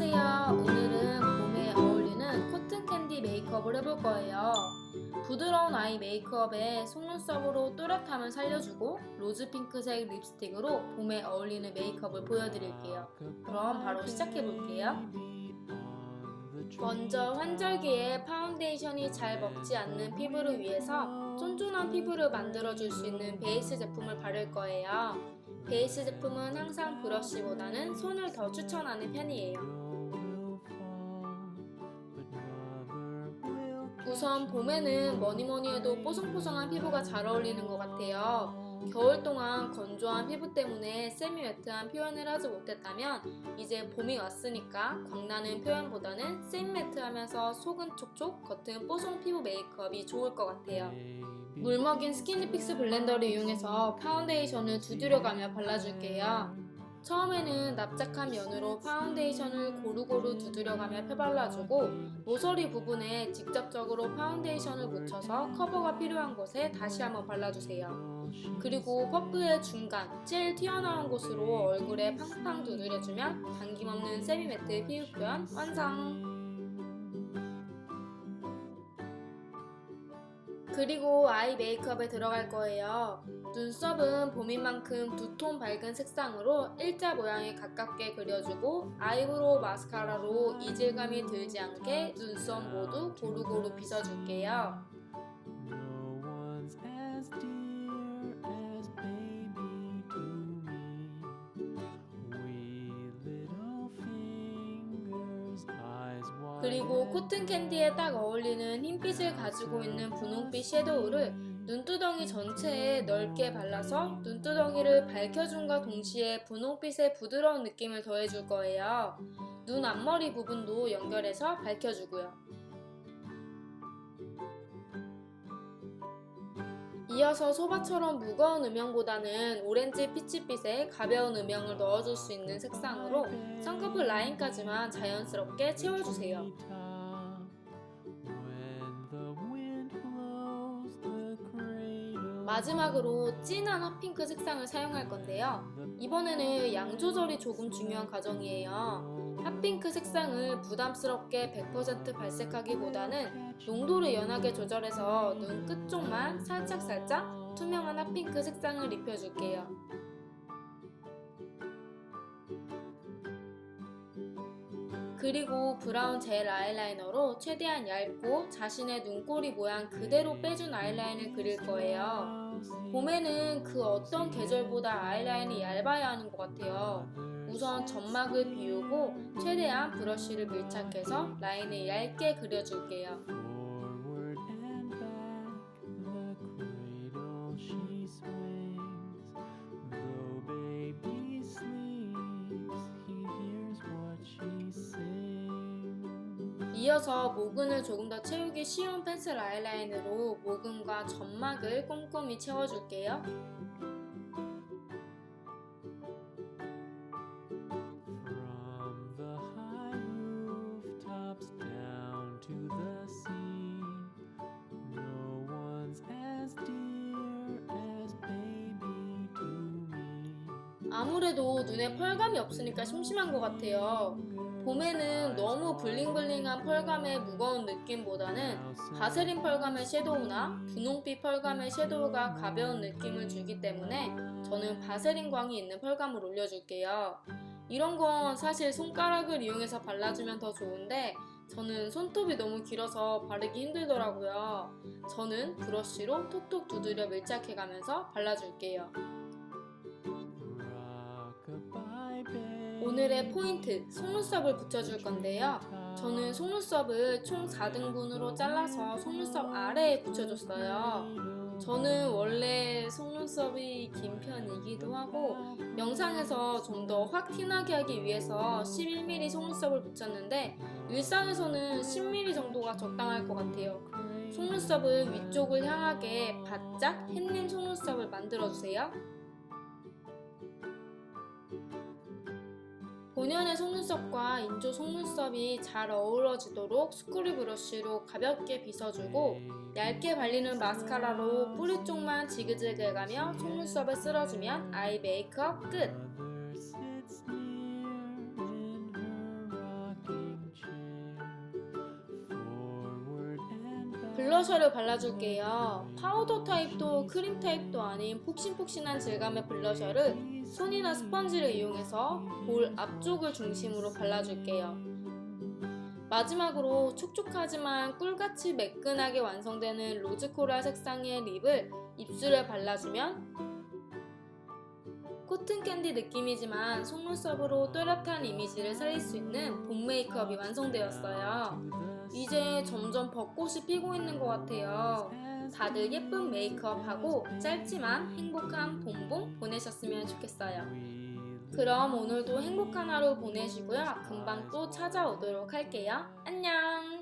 안녕하세요. 오늘은 봄에 어울리는 코튼 캔디 메이크업을 해볼 거예요. 부드러운 아이 메이크업에 속눈썹으로 또렷함을 살려주고 로즈 핑크색 립스틱으로 봄에 어울리는 메이크업을 보여드릴게요. 그럼 바로 시작해 볼게요. 먼저 환절기에 파운데이션이 잘 먹지 않는 피부를 위해서 쫀쫀한 피부를 만들어줄 수 있는 베이스 제품을 바를 거예요. 베이스 제품은 항상 브러쉬보다는 손을 더 추천하는 편이에요. 우선 봄에는 뭐니 뭐니 해도 뽀송뽀송한 피부가 잘 어울리는 것 같아요. 겨울 동안 건조한 피부 때문에 세미 매트한 표현을 하지 못했다면 이제 봄이 왔으니까 광나는 표현보다는 세미 매트하면서 속은 촉촉, 겉은 뽀송 피부 메이크업이 좋을 것 같아요. 물 먹인 스키니픽스 블렌더를 이용해서 파운데이션을 두드려가며 발라줄게요. 처음에는 납작한 면으로 파운데이션을 고루고루 두드려가며 펴발라주고 모서리 부분에 직접적으로 파운데이션을 묻혀서 커버가 필요한 곳에 다시 한번 발라주세요. 그리고 퍼프의 중간, 제일 튀어나온 곳으로 얼굴에 팡팡 두드려주면 당김없는 세미매트 피부 표현 완성! 그리고 아이 메이크업에 들어갈 거예요. 눈썹은 봄인 만큼 두톤 밝은 색상으로 일자 모양에 가깝게 그려주고 아이브로우 마스카라로 이질감이 들지 않게 눈썹 모두 고루고루 빗어줄게요. 그리고 코튼 캔디에 딱 어울리는 흰빛을 가지고 있는 분홍빛 섀도우를 눈두덩이 전체에 넓게 발라서 눈두덩이를 밝혀준과 동시에 분홍빛의 부드러운 느낌을 더해줄 거예요. 눈 앞머리 부분도 연결해서 밝혀주고요. 이어서 소바처럼 무거운 음영보다는 오렌지 피치빛의 가벼운 음영을 넣어줄 수 있는 색상으로 쌍꺼풀 라인까지만 자연스럽게 채워주세요. 마지막으로 진한 핫핑크 색상을 사용할 건데요. 이번에는 양 조절이 조금 중요한 과정이에요. 핫핑크 색상을 부담스럽게 100% 발색하기보다는 농도를 연하게 조절해서 눈 끝쪽만 살짝살짝 투명한 핫핑크 색상을 입혀줄게요. 그리고 브라운 젤 아이라이너로 최대한 얇고 자신의 눈꼬리 모양 그대로 빼준 아이라인을 그릴 거예요. 봄에는 그 어떤 계절보다 아이라인이 얇아야 하는 것 같아요. 우선 점막을 비우고 최대한 브러쉬를 밀착해서 라인을 얇게 그려줄게요. 이어서 모근을 조금 더 채우기 쉬운 펜슬 아이라인으로 모근과 점막을 꼼꼼히 채워줄게요. 아무래도 눈에 펄감이 없으니까 심심한 것 같아요. 봄에는 너무 블링블링한 펄감의 무거운 느낌보다는 바세린 펄감의 섀도우나 분홍빛 펄감의 섀도우가 가벼운 느낌을 주기 때문에 저는 바세린 광이 있는 펄감을 올려줄게요. 이런 건 사실 손가락을 이용해서 발라주면 더 좋은데 저는 손톱이 너무 길어서 바르기 힘들더라고요. 저는 브러쉬로 톡톡 두드려 밀착해가면서 발라줄게요. 오늘의 포인트, 속눈썹을 붙여줄 건데요. 저는 속눈썹을 총 4등분으로 잘라서 속눈썹 아래에 붙여줬어요. 저는 원래 속눈썹이 긴 편이기도 하고 영상에서 좀 더 확 티나게 하기 위해서 11mm 속눈썹을 붙였는데 일상에서는 10mm 정도가 적당할 것 같아요. 속눈썹을 위쪽을 향하게 바짝 햇님 속눈썹을 만들어주세요. 본연의 속눈썹과 인조 속눈썹이 잘 어우러지도록 스크류 브러쉬로 가볍게 빗어주고 얇게 발리는 마스카라로 뿌리 쪽만 지그재그해가며 속눈썹을 쓸어주면 아이 메이크업 끝! 블러셔를 발라줄게요. 파우더 타입도 크림 타입도 아닌 폭신폭신한 질감의 블러셔를 손이나 스펀지를 이용해서 볼 앞쪽을 중심으로 발라줄게요. 마지막으로 촉촉하지만 꿀같이 매끈하게 완성되는 로즈 코랄 색상의 립을 입술에 발라주면 코튼 캔디 느낌이지만 속눈썹으로 또렷한 이미지를 살릴 수 있는 봄 메이크업이 완성되었어요. 이제 점점 벚꽃이 피고 있는 것 같아요. 다들 예쁜 메이크업하고 짧지만 행복한 봄봄 보내셨으면 좋겠어요. 그럼 오늘도 행복한 하루 보내시고요. 금방 또 찾아오도록 할게요. 안녕!